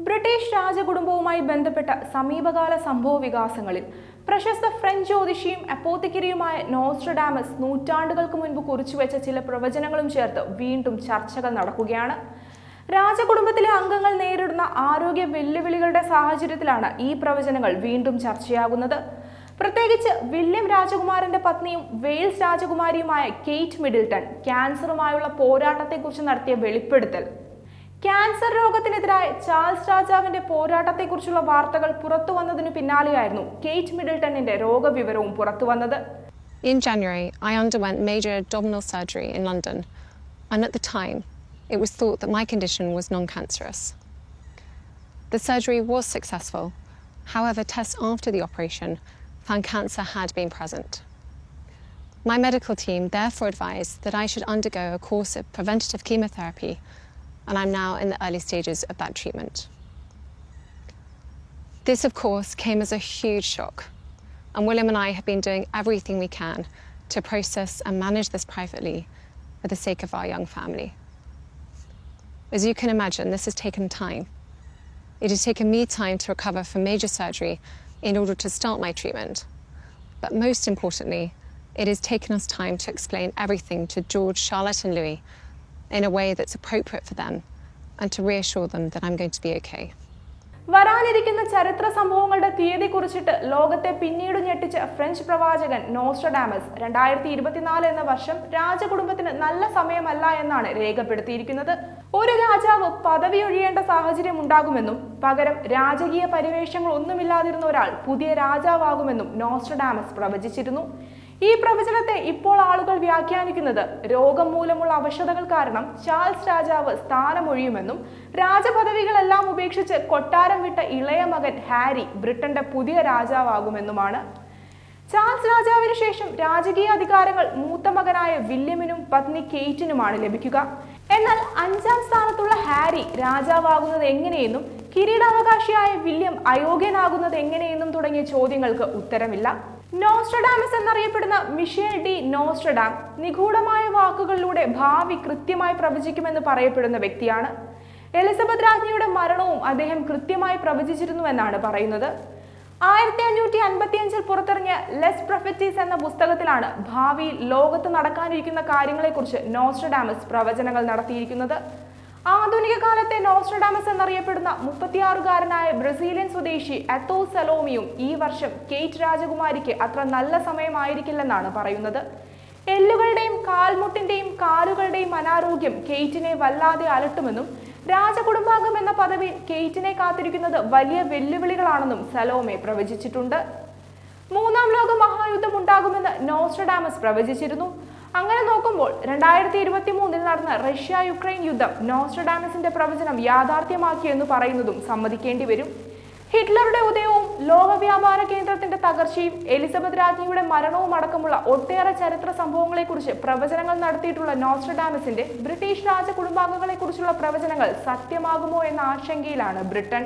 British രാജകുടുംബവുമായി ബന്ധപ്പെട്ട സമീപകാല സംഭവ വികാസങ്ങളിൽ പ്രശസ്ത ഫ്രഞ്ച് ജ്യോതിഷിയും അപ്പോത്തിക്കരിയുമായ നോസ്ട്രഡാമസ് നൂറ്റാണ്ടുകൾക്ക് മുൻപ് കുറിച്ചുവെച്ച ചില പ്രവചനങ്ങളും ചേർത്ത് വീണ്ടും ചർച്ചകൾ നടക്കുകയാണ്. രാജകുടുംബത്തിലെ അംഗങ്ങൾ നേരിടുന്ന ആരോഗ്യ വെല്ലുവിളികളുടെ സാഹചര്യത്തിലാണ് ഈ പ്രവചനങ്ങൾ വീണ്ടും ചർച്ചയാകുന്നത്. പ്രത്യേകിച്ച് വില്യം രാജകുമാരന്റെ പത്നിയും വെയിൽസ് രാജകുമാരിയുമായ കെയ്റ്റ് മിഡിൽട്ടൺ ക്യാൻസറുമായുള്ള പോരാട്ടത്തെക്കുറിച്ച് നടത്തിയ വെളിപ്പെടുത്തൽ. ക്യാൻസർ രോഗത്തിനെതിരായ ചാൾസ് രാജാവിന്റെ പോരാട്ടത്തെക്കുറിച്ചുള്ള വാർത്തകൾ പുറത്തു വന്നതിനു പിന്നാലെയായിരുന്നു കേറ്റ് മിഡിൽട്ടണിന്റെ രോഗവിവരവും പുറത്തു വന്നത് In January, I underwent major abdominal surgery in London, and at the time, it was thought that my condition was non cancerous. The surgery was successful, however, tests after the operation found cancer had been present. My medical team therefore advised that I should undergo a course of preventative chemotherapy, and I'm now in the early stages of that treatment. This, of course, came as a huge shock, and William and I have been doing everything we can to process and manage this privately for the sake of our young family. As you can imagine, this has taken time. It has taken me time to recover from major surgery in order to start my treatment. But most importantly, it has taken us time to explain everything to George, Charlotte, and Louis in a way that's appropriate for them and to reassure them that I'm going to be okay. വരാനിരിക്കുന്ന ചരിത്ര സംഭവങ്ങളുടെ തീയതി കുറിച്ചിട്ട് ലോകത്തെ പിന്നീട് ഞെട്ടിച്ച French പ്രവാചകൻ Nostradamus രണ്ടായിരത്തി ഇരുപത്തിനാല് എന്ന വർഷം രാജകുടുംബത്തിന് നല്ല സമയമല്ല എന്നാണ് രേഖപ്പെടുത്തിയിരിക്കുന്നത് ഒരു രാജാവ് പദവി ഒഴിയേണ്ട സാഹചര്യം ഉണ്ടാകുമെന്നും പകരം രാജകീയ പരിവേഷങ്ങൾ ഒന്നുമില്ലാതിരുന്ന ഒരാൾ പുതിയ രാജാവാകുമെന്നും നോസ്ട്രഡാമസ് പ്രവചിച്ചിരുന്നു ഈ പ്രവചനത്തെ ഇപ്പോൾ ആളുകൾ വ്യാഖ്യാനിക്കുന്നത് രോഗം മൂലമുള്ള അവശതകൾ കാരണം ചാൾസ് രാജാവ് സ്ഥാനമൊഴിയുമെന്നും രാജപദവികളെല്ലാം ഉപേക്ഷിച്ച് കൊട്ടാരം വിട്ട ഇളയ മകൻ ഹാരി ബ്രിട്ടന്റെ പുതിയ രാജാവാകുമെന്നുമാണ്. ചാൾസ് രാജാവിന് ശേഷം രാജകീയ അധികാരങ്ങൾ മൂത്ത മകനായ വില്യമിനും പത്നി കെയ്റ്റിനുമാണ് ലഭിക്കുക. എന്നാൽ അഞ്ചാം സ്ഥാനത്തുള്ള ഹാരി രാജാവാകുന്നത് എങ്ങനെയെന്നും കിരീടാവകാശിയായ വില്യം അയോഗ്യനാകുന്നത് എങ്ങനെയെന്നും തുടങ്ങിയ ചോദ്യങ്ങൾക്ക് ഉത്തരമില്ല. നോസ്ട്രഡാമസ് എന്നറിയപ്പെടുന്ന മിഷേൽ ഡി നോസ്ട്രഡാം നിഗൂഢമായ വാക്കുകളിലൂടെ ഭാവി കൃത്യമായി പ്രവചിക്കുമെന്ന് പറയപ്പെടുന്ന വ്യക്തിയാണ്. എലിസബത്ത് രാജ്ഞിയുടെ മരണവും അദ്ദേഹം കൃത്യമായി പ്രവചിച്ചിരുന്നുവെന്നാണ് പറയുന്നത്. ആയിരത്തി അഞ്ഞൂറ്റി അൻപത്തി അഞ്ചിൽ പുറത്തിറങ്ങിയ ലെസ് പ്രൊഫറ്റീസ് എന്ന പുസ്തകത്തിലാണ് ഭാവിയിൽ ലോകത്ത് നടക്കാനിരിക്കുന്ന കാര്യങ്ങളെക്കുറിച്ച് നോസ്ട്രഡാമസ് പ്രവചനങ്ങൾ നടത്തിയിരിക്കുന്നത്. ആധുനിക കാലത്തെ നോസ്ട്രഡാമസ് എന്നറിയപ്പെടുന്ന മുപ്പത്തിയാറുകാരനായ ബ്രസീലിയൻ സ്വദേശി അത്തോ സലോമിയും ഈ വർഷം കേറ്റ് രാജകുമാരിക്ക് അത്ര നല്ല സമയമായിരിക്കില്ലെന്നാണ് പറയുന്നത്. എല്ലുകളുടെയും കാൽമുട്ടിന്റെയും കാലുകളുടെയും അനാരോഗ്യം കെയ്റ്റിനെ വല്ലാതെ അലട്ടുമെന്നും രാജകുടുംബാംഗം എന്ന പദവി കെയ്റ്റിനെ കാത്തിരിക്കുന്നത് വലിയ വെല്ലുവിളികളാണെന്നും സലോമെ പ്രവചിച്ചിട്ടുണ്ട്. മൂന്നാം ലോക മഹായുദ്ധം ഉണ്ടാകുമെന്ന് നോസ്ട്രഡാമസ് പ്രവചിച്ചിരുന്നു. അങ്ങനെ നോക്കുമ്പോൾ രണ്ടായിരത്തി ഇരുപത്തി മൂന്നിൽ നടന്ന റഷ്യ യുക്രൈൻ യുദ്ധം നോസ്ട്രഡാമസിന്റെ പ്രവചനം യാഥാർത്ഥ്യമാക്കിയെന്ന് പറയുന്നതും സമ്മതിക്കേണ്ടി വരും. ഹിറ്റ്ലറുടെ ഉദയവും ലോക വ്യാപാര കേന്ദ്രത്തിന്റെ തകർച്ചയും എലിസബത്ത് രാജ്ഞിയുടെ മരണവും അടക്കമുള്ള ഒട്ടേറെ ചരിത്ര സംഭവങ്ങളെക്കുറിച്ച് പ്രവചനങ്ങൾ നടത്തിയിട്ടുള്ള നോസ്ട്രഡാമസിന്റെ ബ്രിട്ടീഷ് രാജകുടുംബാംഗങ്ങളെക്കുറിച്ചുള്ള പ്രവചനങ്ങൾ സത്യമാകുമോ എന്ന ആശങ്കയിലാണ് ബ്രിട്ടൻ.